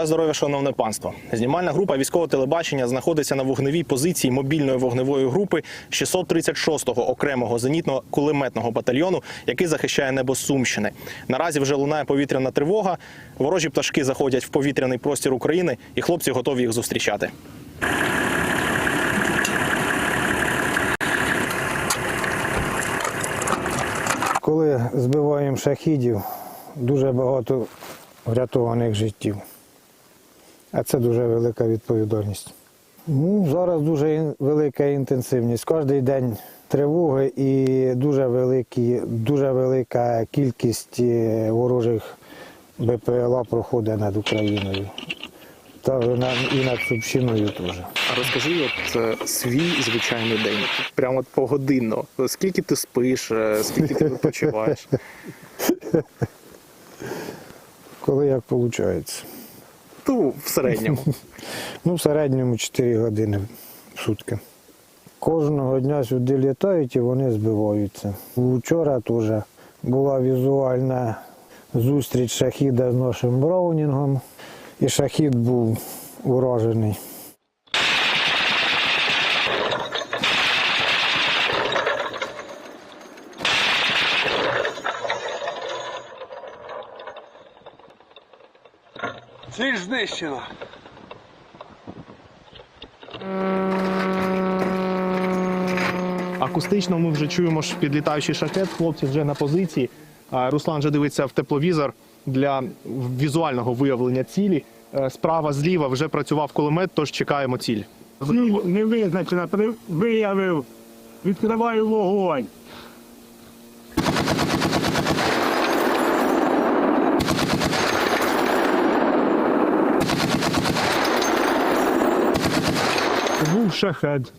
Бажаю здоров'я, шановне панство. Знімальна група військового телебачення знаходиться на вогневій позиції мобільної вогневої групи 636-го окремого зенітно-кулеметного батальйону, який захищає небо Сумщини. Наразі вже лунає повітряна тривога. Ворожі пташки заходять в повітряний простір України, і хлопці готові їх зустрічати. Коли збиваємо шахідів, дуже багато врятованих життів. А це дуже велика відповідальність. Ну, зараз дуже велика інтенсивність. Кожен день тривоги і дуже, великі, дуже велика кількість е, ворожих БПЛА проходить над Україною. Та і над Сумщиною теж. А розкажи от е, свій звичайний день, прямо от погодинно. Скільки ти спиш, е, скільки ти відпочиваєш? Коли як виходить? Ну, в середньому. Ну, в середньому 4 години в сутки. Кожного дня сюди літають і вони збиваються. Вчора теж була візуальна зустріч шахіда з нашим Браунінгом, і шахід був уражений. Ціль знищено. Акустично ми вже чуємо ж підлітаючий шахет, хлопці вже на позиції. Руслан вже дивиться в тепловізор для візуального виявлення цілі. Е, Справа, зліва вже працював кулемет, тож чекаємо ціль. Ціль не визначена, виявив, відкриваю вогонь. Був шахет.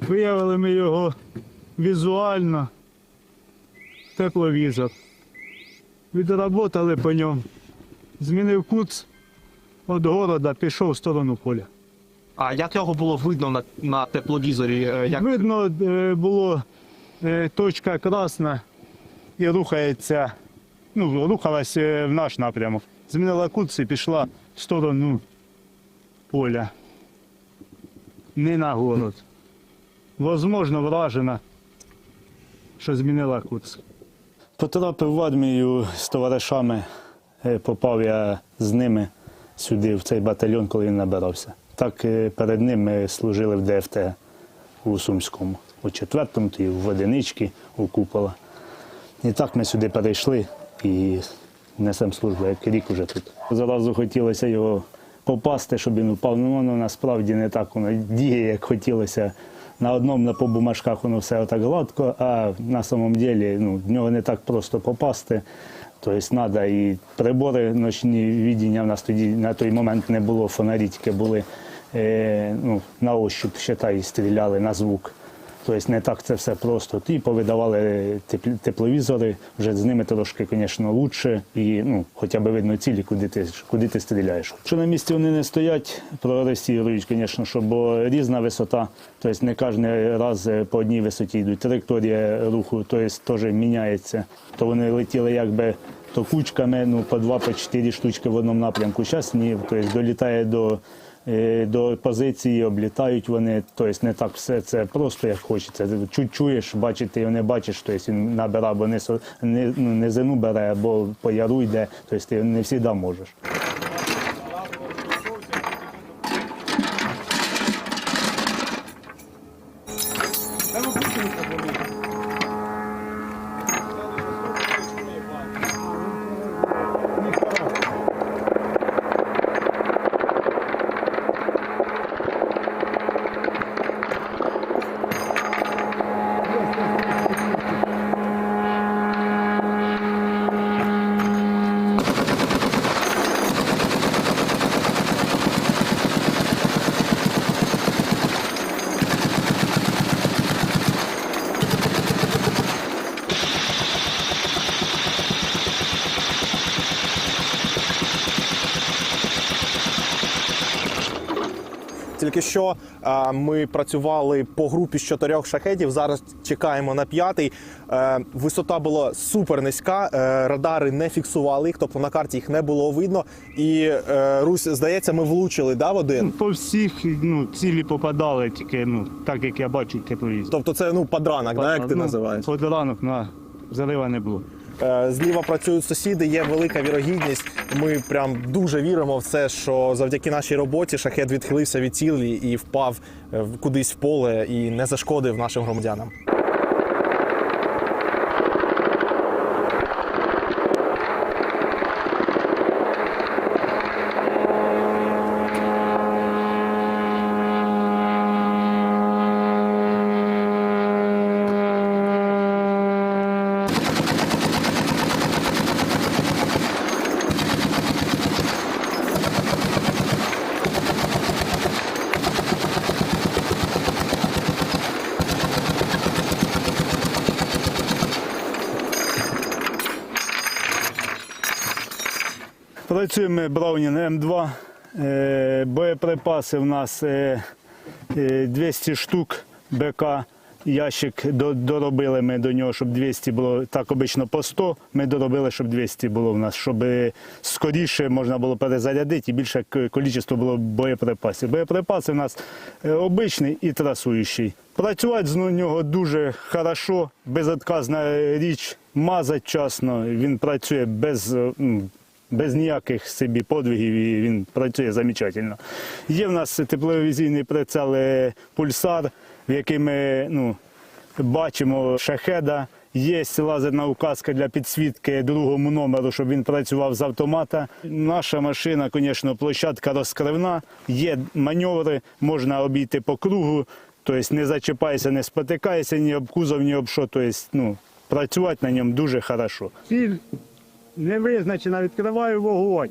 Виявили ми його візуально, тепловізор. Відработали по ньому. Змінив кут від города, пішов в сторону поля. А як його було видно на, на тепловізорі? Е, Як Видно е, було е, точка красна і рухається, ну, рухалась в наш напрямок. Змінила курс і пішла в сторону поля. Не на город. Возможно, вражена, що змінила курс. Потрапив в армію з товаришами, е, попав я з ними сюди, в цей батальйон, коли він набирався. Так е, перед ним ми служили в ДФТ у Сумському, у четвертому, і в одиничці, у Купола. І так ми сюди перейшли і несемо службу, як рік уже тут. Зразу хотілося його попасти, щоб він упав. Ну воно насправді не так воно діє, як хотілося. На одному на по бумажках воно все отак гладко, а на самом ділі ну, в нього не так просто попасти. Тобто треба і прибори ночні віддіння в нас тоді на той момент не було, фонарі тільки були е, ну, на ощуп, считай, стріляли на звук. Тобто не так це все просто. І повидавали тепл- тепловізори, вже з ними трошки, звісно, краще. І ну, хоча б видно цілі, куди ти, куди ти стріляєш. Що на місці вони не стоять, прогресірують, звісно, що, бо різна висота. Тобто не кожен раз е, по одній висоті йдуть. Траєкторія руху тобто, теж міняється. То вони летіли якби то кучками, ну, по два, по чотири штучки в одному напрямку. Зараз ні, тобто долітає до Е, до позиції, облітають вони. Тобто не так все це просто, як хочеться. Чуть Чуєш, бачити його не бачиш, тобто він набирає, або не, не, ну, не зину бере, або по яру йде, тобто ти не завжди можеш. Tamo Тільки що ми працювали по групі з чотирьох шахедів. Зараз чекаємо на п'ятий. Е, висота була супер низька. Е, радари не фіксували їх, тобто на карті їх не було видно. І е, Русь, здається, ми влучили да, в один. По всіх ну, цілі попадали, тільки ну, так як я бачу тепловізор. Тобто це ну подранок, да, як ти Ну, називаєш. Под ранок на залива не було. Е, Зліва працюють сусіди, є велика вірогідність. Ми прям дуже віримо в це, що завдяки нашій роботі шахет відхилився від цілі і впав е, кудись в поле і не зашкодив нашим громадянам. Працюємо Браунін М2. Е, Боєприпаси в нас е, е, 200 штук БК. Ящик доробили ми до нього, щоб 200 було так обично по 100. Ми доробили, щоб 200 було в нас, щоб е, скоріше можна було перезарядити і більше кількість було боєприпасів. Боєприпаси в нас е, обичний і трасуючий. Працювати з нього дуже хорошо, безотказна річ, мазать вчасно. Він працює без. Без ніяких собі подвигів і він працює замечательно. Є в нас тепловізійний прицел пульсар, в який ми ну, бачимо шахеда. Є лазерна указка для підсвітки другому номеру, щоб він працював з автомата. Наша машина, звісно, площадка розкривна, є маневри, можна обійти по кругу, тобто не зачіпайся, не спотикайся ні об кузов, ні об що. Тобто, ну, працювати на ньому дуже хорошо. Не визначена, відкриваю вогонь.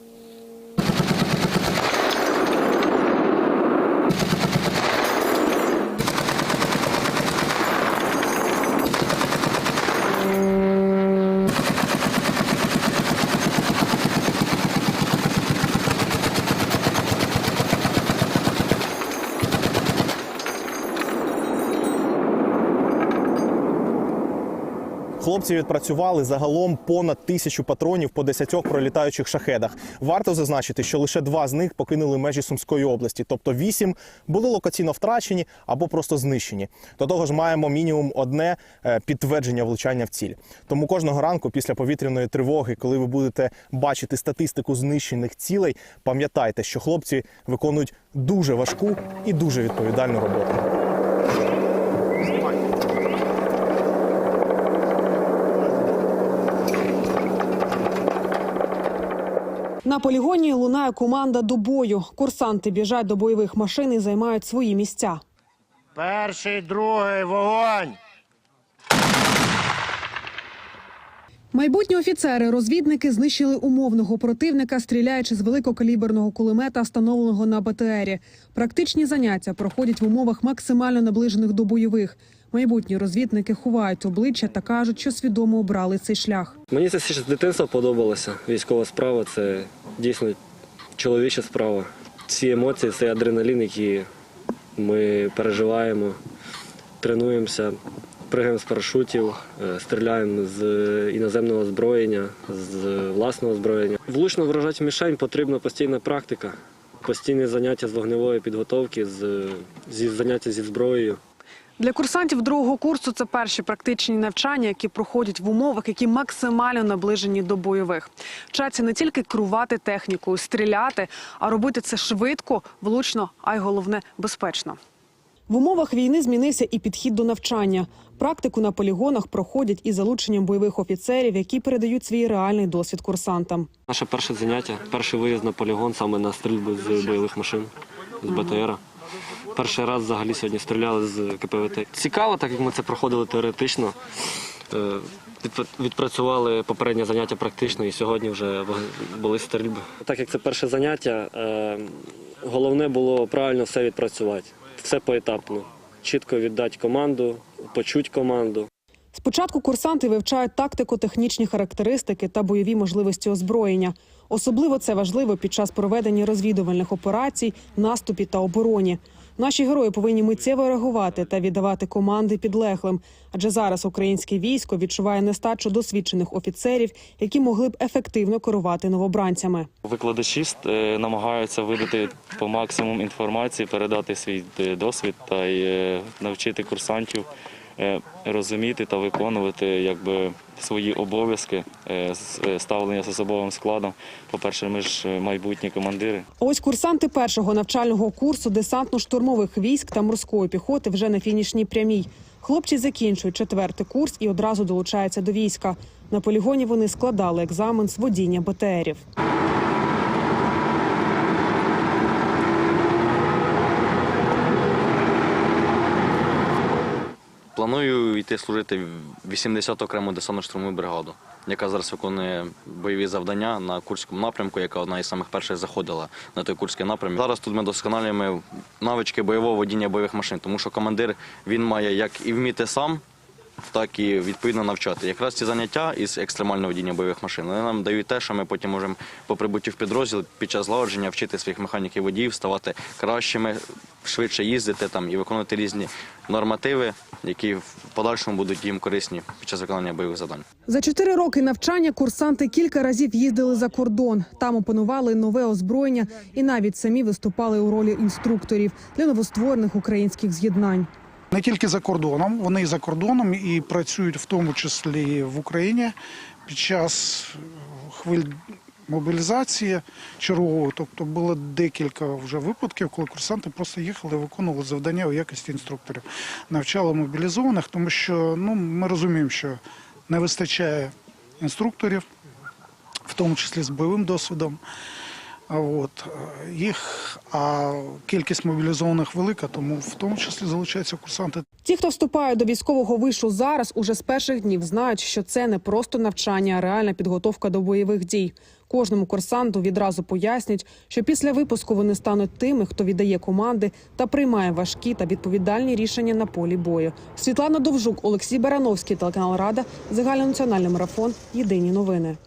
Хлопці відпрацювали загалом понад тисячу патронів по 10 пролітаючих шахедах. Варто зазначити, що лише два з них покинули межі Сумської області, тобто вісім були локаційно втрачені або просто знищені. До того ж, маємо мінімум одне е, підтвердження влучання в ціль. Тому кожного ранку, після повітряної тривоги, коли ви будете бачити статистику знищених цілей, пам'ятайте, що хлопці виконують дуже важку і дуже відповідальну роботу. На полігоні лунає команда до бою. Курсанти біжать до бойових машин і займають свої місця. Перший, другий, вогонь! Майбутні офіцери, розвідники знищили умовного противника, стріляючи з великокаліберного кулемета, встановленого на БТРі. Практичні заняття проходять в умовах максимально наближених до бойових. Майбутні розвідники ховають обличчя та кажуть, що свідомо обрали цей шлях. Мені це з дитинства подобалося. Військова справа це дійсно чоловіча справа. Ці емоції, цей адреналін, який ми переживаємо, тренуємося, пригаємо з парашутів, е, стріляємо з іноземного озброєння, з власного озброєння. Влучно вражати мішень потрібна постійна практика, постійні заняття з вогневої підготовки, з, зі заняття зі зброєю. Для курсантів другого курсу це перші практичні навчання, які проходять в умовах, які максимально наближені до бойових. Вчаться не тільки керувати технікою, стріляти, а робити це швидко, влучно, а й головне безпечно. В умовах війни змінився і підхід до навчання. Практику на полігонах проходять із залученням бойових офіцерів, які передають свій реальний досвід курсантам. Наше перше заняття, перший виїзд на полігон саме на стрільбу з бойових машин, з БТР. Перший раз взагалі сьогодні стріляли з КПВТ. Цікаво, так як ми це проходили теоретично. Е, Відпрацювали попереднє заняття практично і сьогодні вже були стрільби. Так як це перше заняття, е, головне було правильно все відпрацювати. Все поетапно. Чітко віддати команду, почути команду. Спочатку курсанти вивчають тактико-технічні характеристики та бойові можливості озброєння. Особливо це важливо під час проведення розвідувальних операцій, наступі та обороні. Наші герої повинні миттєво реагувати та віддавати команди підлеглим. Адже зараз українське військо відчуває нестачу досвідчених офіцерів, які могли б ефективно керувати новобранцями. Викладачі е, намагаються видати по максимуму інформації, передати свій е, досвід та е, навчити курсантів розуміти та виконувати якби, свої обов'язки е, е, ставлення з особовим складом. По-перше, ми ж е, майбутні командири. Ось курсанти першого навчального курсу десантно-штурмових військ та морської піхоти вже на фінішній прямій. Хлопці закінчують четвертий курс і одразу долучаються до війська. На полігоні вони складали екзамен з водіння БТРів. Планую йти служити в 80 окрему десантно-штурмову бригаду, яка зараз виконує бойові завдання на Курському напрямку, яка одна із самих перших заходила на той Курський напрямок. Зараз тут ми досконалюємо навички бойового водіння бойових машин, тому що командир він має як і вміти сам, так і відповідно навчати. Якраз ці заняття із екстремального водіння бойових машин вони нам дають те, що ми потім можемо по прибуттю в підрозділ під час злагодження вчити своїх механіків водіїв, ставати кращими, швидше їздити там і виконувати різні нормативи, які в подальшому будуть їм корисні під час виконання бойових завдань. За чотири роки навчання курсанти кілька разів їздили за кордон. Там опанували нове озброєння і навіть самі виступали у ролі інструкторів для новостворених українських з'єднань. Не тільки за кордоном, вони і за кордоном і працюють в тому числі в Україні під час хвиль мобілізації чергової. Тобто було декілька вже випадків, коли курсанти просто їхали, виконували завдання у якості інструкторів, навчали мобілізованих, тому що ну, ми розуміємо, що не вистачає інструкторів, в тому числі з бойовим досвідом. От е, їх, а кількість мобілізованих велика, тому в тому числі залучаються курсанти. Ті, хто вступає до військового вишу зараз, уже з перших днів знають, що це не просто навчання, а реальна підготовка до бойових дій. Кожному курсанту відразу пояснять, що після випуску вони стануть тими, хто віддає команди та приймає важкі та відповідальні рішення на полі бою. Світлана Довжук, Олексій Барановський, телеканал Рада, загальнонаціональний марафон. Єдині новини.